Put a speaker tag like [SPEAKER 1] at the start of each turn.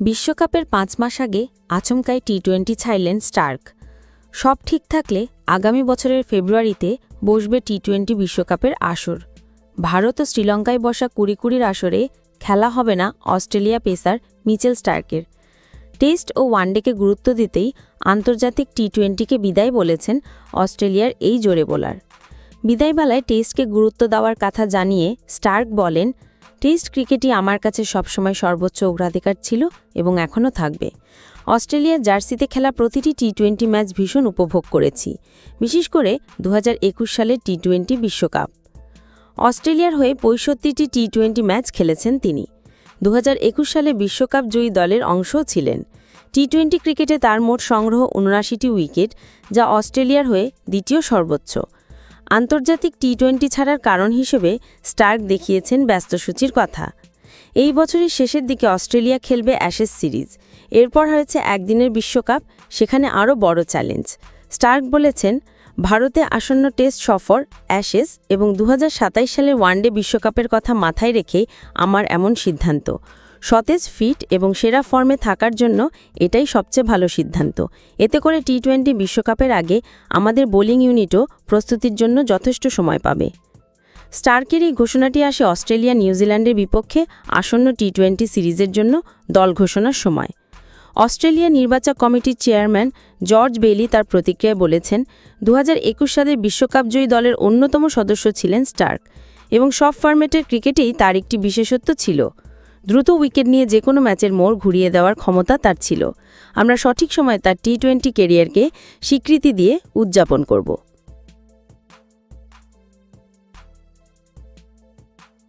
[SPEAKER 1] বিশ্বকাপের পাঁচ মাস আগে আচমকায় টি টোয়েন্টি ছাড়লেন স্টার্ক। সব ঠিক থাকলে আগামী বছরের ফেব্রুয়ারিতে বসবে টি টোয়েন্টি বিশ্বকাপের আসর। ভারত ও শ্রীলঙ্কায় বসা কুড়ি কুড়ির আসরে খেলা হবে না অস্ট্রেলিয়া পেসার মিচেল স্টার্কের। টেস্ট ও ওয়ানডেকে গুরুত্ব দিতেই আন্তর্জাতিক টি টোয়েন্টিকে বিদায় বলেছেন অস্ট্রেলিয়ার এই জোরে বোলার। বিদায়বেলায় টেস্টকে গুরুত্ব দেওয়ার কথা জানিয়ে স্টার্ক বলেন টেস্ট ক্রিকেটই আমার কাছে সবসময় সর্বোচ্চ অগ্রাধিকার ছিল এবং এখনও থাকবে। অস্ট্রেলিয়ার জার্সিতে খেলা প্রতিটি টি টোয়েন্টি ম্যাচ ভীষণ উপভোগ করেছি, বিশেষ করে দু হাজার একুশ সালের টি টোয়েন্টি বিশ্বকাপ। অস্ট্রেলিয়ার হয়ে পঁয়ষট্টিটি টি টোয়েন্টি ম্যাচ খেলেছেন তিনি। দু হাজার একুশ সালে বিশ্বকাপ জয়ী দলের অংশও ছিলেন। টি টোয়েন্টি ক্রিকেটে তার মোট সংগ্রহ উনআশিটি উইকেট, যা অস্ট্রেলিয়ার হয়ে দ্বিতীয় সর্বোচ্চ। আন্তর্জাতিক টি টোয়েন্টি ছাড়ার কারণ হিসেবে স্টার্ক দেখিয়েছেন ব্যস্তসূচির কথা। এই বছরের শেষের দিকে অস্ট্রেলিয়া খেলবে অ্যাশেস সিরিজ। এরপর হয়েছে একদিনের বিশ্বকাপ, সেখানে আরও বড় চ্যালেঞ্জ। স্টার্ক বলেছেন, ভারতে আসন্ন টেস্ট সফর অ্যাশেস এবং দু সালের ওয়ানডে বিশ্বকাপের কথা মাথায় রেখে আমার এমন সিদ্ধান্ত। সতেজ ফিট এবং সেরা ফর্মে থাকার জন্য এটাই সবচেয়ে ভালো সিদ্ধান্ত। এতে করে টি টোয়েন্টি বিশ্বকাপের আগে আমাদের বোলিং ইউনিটও প্রস্তুতির জন্য যথেষ্ট সময় পাবে। স্টার্কের এই ঘোষণাটি আসে অস্ট্রেলিয়া নিউজিল্যান্ডের বিপক্ষে আসন্ন টি টোয়েন্টি সিরিজের জন্য দল ঘোষণার সময়। অস্ট্রেলিয়া নির্বাচক কমিটির চেয়ারম্যান জর্জ বেলি তার প্রতিক্রিয়ায় বলেছেন দু হাজার একুশ সালের বিশ্বকাপজয়ী দলের অন্যতম সদস্য ছিলেন স্টার্ক এবং সব ফরম্যাটের ক্রিকেটেই তার একটি বিশেষত্ব ছিল। দ্রুত উইকেট নিয়ে যে কোনো ম্যাচের মোড় ঘুরিয়ে দেওয়ার ক্ষমতা তার ছিল। আমরা সঠিক সময় তার টি টোয়েন্টি কেরিয়ারকে স্বীকৃতি দিয়ে উদযাপন করব।